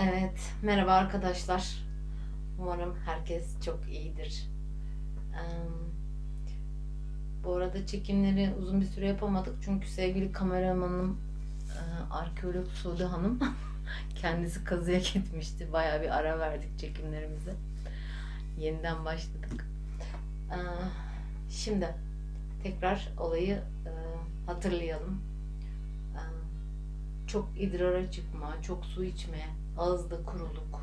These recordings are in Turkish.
Evet, merhaba arkadaşlar. Umarım herkes çok iyidir. Bu arada çekimleri uzun bir süre yapamadık çünkü sevgili kameramanım eee, arkeolog Sude Hanım kendisi kazıya gitmişti. Bayağı bir ara verdik çekimlerimize. Yeniden başladık. Eee, şimdi tekrar olayı eee, hatırlayalım. Eee, çok idrara çıkma, çok su içme, ağızda kuruluk,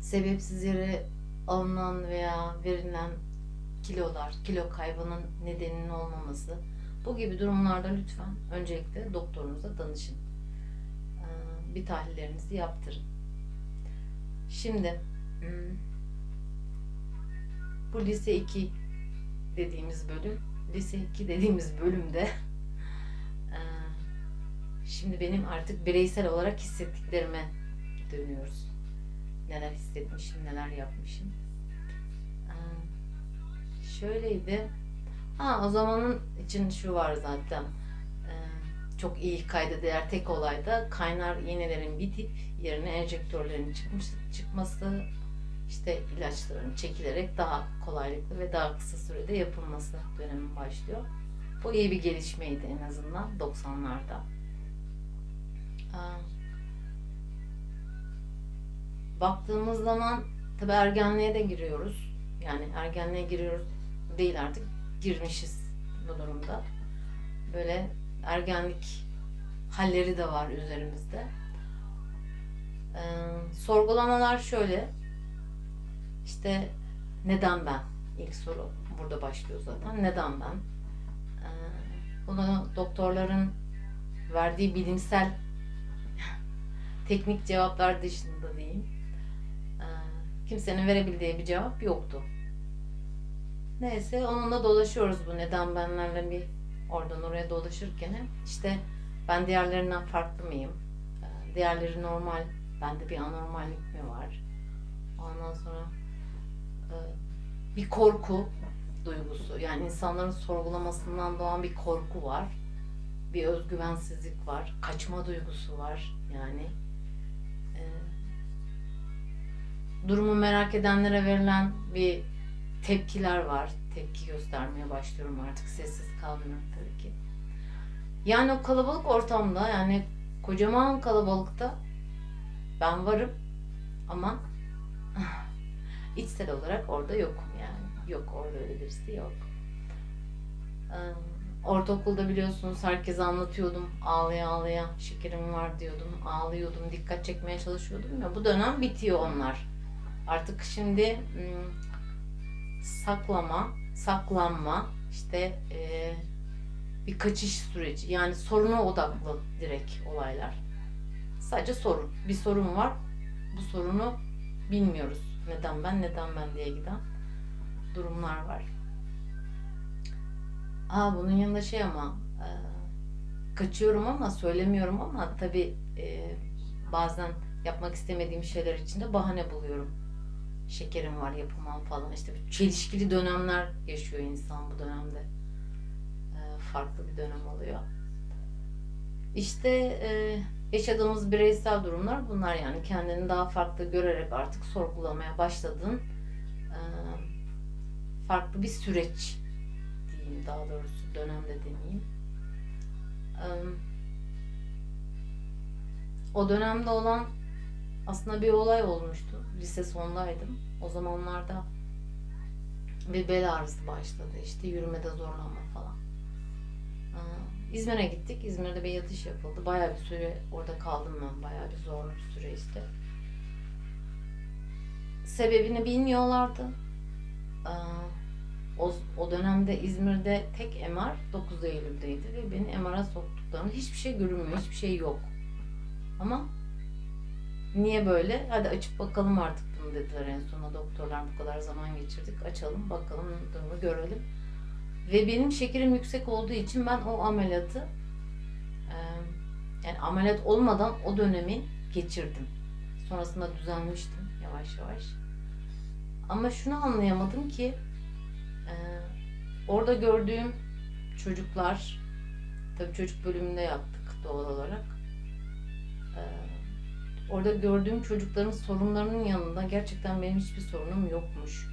sebepsiz yere alınan veya verilen kilolar, kilo kaybının nedeninin olmaması. Bu gibi durumlarda lütfen öncelikle doktorunuza danışın. Ee, Bir tahlillerinizi yaptırın. Şimdi hmm, bu lise 2 dediğimiz bölüm, lise 2 dediğimiz bölümde Şimdi benim artık bireysel olarak hissettiklerime dönüyoruz. Neler hissetmişim, neler yapmışım. Ee, şöyleydi. Ha o zamanın için şu var zaten. Ee, çok iyi kayda değer tek olayda kaynar iğnelerin bitip yerine enjektörlerin çıkmış, çıkması işte ilaçların çekilerek daha kolaylıkla ve daha kısa sürede yapılması dönemi başlıyor. Bu iyi bir gelişmeydi en azından 90'larda. Baktığımız zaman tabi ergenliğe de giriyoruz. Yani ergenliğe giriyoruz değil artık girmişiz bu durumda. Böyle ergenlik halleri de var üzerimizde. Ee, sorgulamalar şöyle. İşte neden ben? İlk soru burada başlıyor zaten. Neden ben? Ee, bunu doktorların verdiği bilimsel teknik cevaplar dışında diyeyim. Ee, kimsenin verebildiği bir cevap yoktu. Neyse onunla dolaşıyoruz bu neden benlerle bir oradan oraya dolaşırken işte ben diğerlerinden farklı mıyım? Ee, diğerleri normal, bende bir anormallik mi var? Ondan sonra e, bir korku duygusu yani insanların sorgulamasından doğan bir korku var. Bir özgüvensizlik var, kaçma duygusu var yani. Durumu merak edenlere verilen bir tepkiler var. Tepki göstermeye başlıyorum artık. Sessiz kalmıyorum tabii ki. Yani o kalabalık ortamda yani kocaman kalabalıkta ben varım ama içsel olarak orada yokum yani. Yok orada öyle birisi yok. Ortaokulda biliyorsunuz herkese anlatıyordum. Ağlaya ağlaya şekerim var diyordum. Ağlıyordum. Dikkat çekmeye çalışıyordum ya. Bu dönem bitiyor onlar. Artık şimdi saklama, saklanma, işte e, bir kaçış süreci. Yani soruna odaklı direkt olaylar. Sadece sorun. Bir sorun var. Bu sorunu bilmiyoruz. Neden ben, neden ben diye giden durumlar var. Aa bunun yanında şey ama e, kaçıyorum ama söylemiyorum ama tabii e, bazen yapmak istemediğim şeyler için de bahane buluyorum. Şekerim var yapamam falan işte bir çelişkili dönemler yaşıyor insan bu dönemde. E, farklı bir dönem oluyor. İşte e, yaşadığımız bireysel durumlar bunlar yani kendini daha farklı görerek artık sorgulamaya başladığın e, farklı bir süreç diyeyim daha doğrusu dönemde demeyeyim. Em, O dönemde olan aslında bir olay olmuştu. Lise sondaydım. O zamanlarda bir bel ağrısı başladı. İşte yürümede zorlanma falan. İzmir'e gittik. İzmir'de bir yatış yapıldı. Bayağı bir süre orada kaldım ben. Bayağı bir zorlu bir süre işte. Sebebini bilmiyorlardı. O, o dönemde İzmir'de tek MR 9 Eylül'deydi ve beni MR'a soktuklarında hiçbir şey görünmüyor, hiçbir şey yok. Ama niye böyle? Hadi açıp bakalım artık bunu dediler en sona doktorlar bu kadar zaman geçirdik. Açalım bakalım durumu görelim. Ve benim şekerim yüksek olduğu için ben o ameliyatı e, yani ameliyat olmadan o dönemi geçirdim. Sonrasında düzelmiştim yavaş yavaş. Ama şunu anlayamadım ki ee, orada gördüğüm çocuklar, tabii çocuk bölümünde yaptık doğal olarak. Ee, orada gördüğüm çocukların sorunlarının yanında gerçekten benim hiçbir sorunum yokmuş.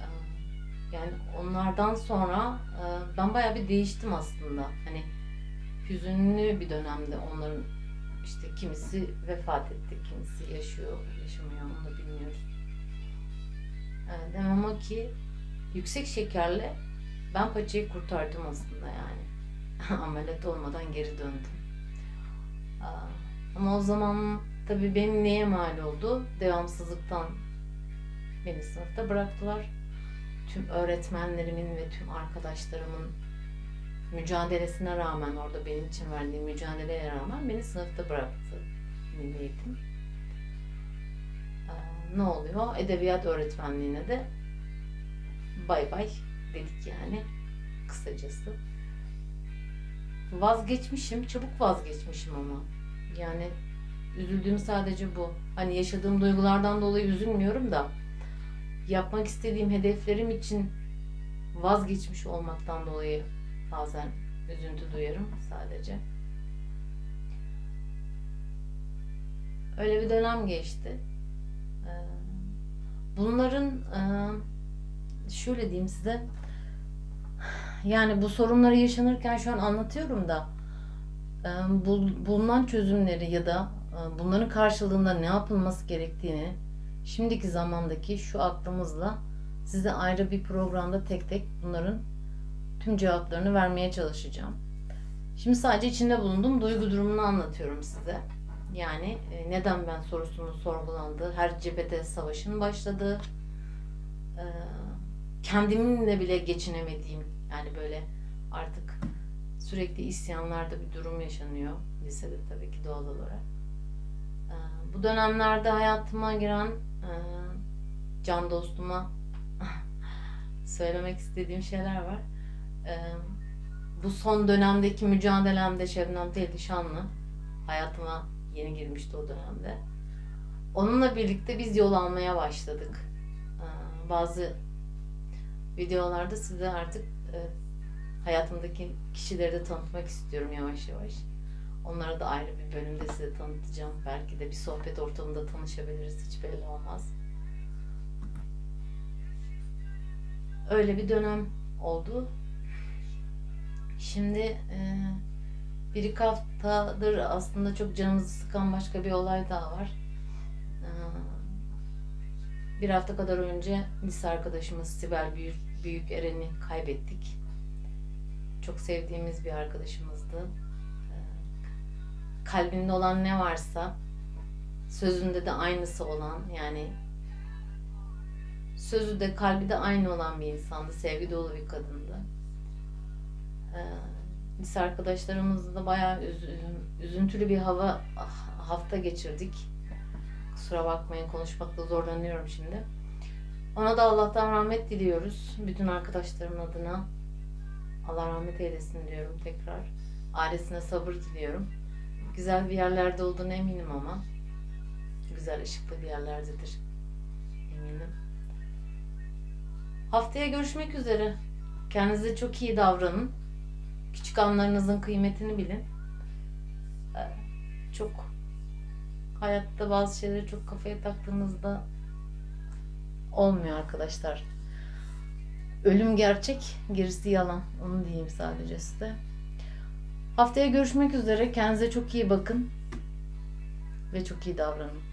Ee, Yani onlardan sonra e, ben bayağı bir değiştim aslında. Hani hüzünlü bir dönemde onların işte kimisi vefat etti, kimisi yaşıyor, yaşamıyor onu da bilmiyoruz. Ee, Demem o ki yüksek şekerle ben paçayı kurtardım aslında yani. Ameliyat olmadan geri döndüm. Aa, Ama o zaman tabii benim neye mal oldu? Devamsızlıktan beni sınıfta bıraktılar. Tüm öğretmenlerimin ve tüm arkadaşlarımın mücadelesine rağmen orada benim için verdiği mücadeleye rağmen beni sınıfta bıraktı milli eğitim. Ne oluyor? Edebiyat öğretmenliğine de bay bay dedik yani kısacası. Vazgeçmişim, çabuk vazgeçmişim ama. Yani üzüldüğüm sadece bu. Hani yaşadığım duygulardan dolayı üzülmüyorum da yapmak istediğim hedeflerim için vazgeçmiş olmaktan dolayı bazen üzüntü duyarım sadece. Öyle bir dönem geçti. Ee, Bunların e, şöyle diyeyim size yani bu sorunları yaşanırken şu an anlatıyorum da e, bul- bulunan çözümleri ya da bunların karşılığında ne yapılması gerektiğini şimdiki zamandaki şu aklımızla size ayrı bir programda tek tek bunların tüm cevaplarını vermeye çalışacağım. Şimdi sadece içinde bulunduğum duygu durumunu anlatıyorum size. Yani e, neden ben sorusunun sorgulandığı, her cephede savaşın başladığı, e, kendiminle bile geçinemediğim yani böyle artık sürekli isyanlarda bir durum yaşanıyor lisede tabii ki doğal olarak. E, bu dönemlerde hayatıma giren e, can dostuma söylemek istediğim şeyler var. E, bu son dönemdeki mücadelemde Şebnem Tehlişanlı hayatıma yeni girmişti o dönemde. Onunla birlikte biz yol almaya başladık. Ee, Bazı videolarda size artık e, hayatımdaki kişileri de tanıtmak istiyorum yavaş yavaş. Onlara da ayrı bir bölümde size tanıtacağım. Belki de bir sohbet ortamında tanışabiliriz. Hiç belli olmaz. Öyle bir dönem oldu. Şimdi e, bir iki haftadır aslında çok canımızı sıkan başka bir olay daha var. Ee, Bir hafta kadar önce lise arkadaşımız Sibel Büyük, Büyük Eren'i kaybettik. Çok sevdiğimiz bir arkadaşımızdı. Kalbinde olan ne varsa sözünde de aynısı olan yani sözü de kalbi de aynı olan bir insandı. Sevgi dolu bir kadındı. Ee, lise arkadaşlarımızla da bayağı üzü- üzüntülü bir hava hafta geçirdik. Kusura bakmayın konuşmakta zorlanıyorum şimdi. Ona da Allah'tan rahmet diliyoruz. Bütün arkadaşlarımın adına. Allah rahmet eylesin diyorum tekrar. Ailesine sabır diliyorum. Güzel bir yerlerde olduğunu eminim ama. Güzel ışıklı bir yerlerdedir. Eminim. Haftaya görüşmek üzere. Kendinize çok iyi davranın. Küçük anlarınızın kıymetini bilin. Ee, Çok hayatta bazı şeyleri çok kafaya taktığınızda olmuyor arkadaşlar. Ölüm gerçek, gerisi yalan. Onu diyeyim sadece size. Haftaya görüşmek üzere. Kendinize çok iyi bakın. Ve çok iyi davranın.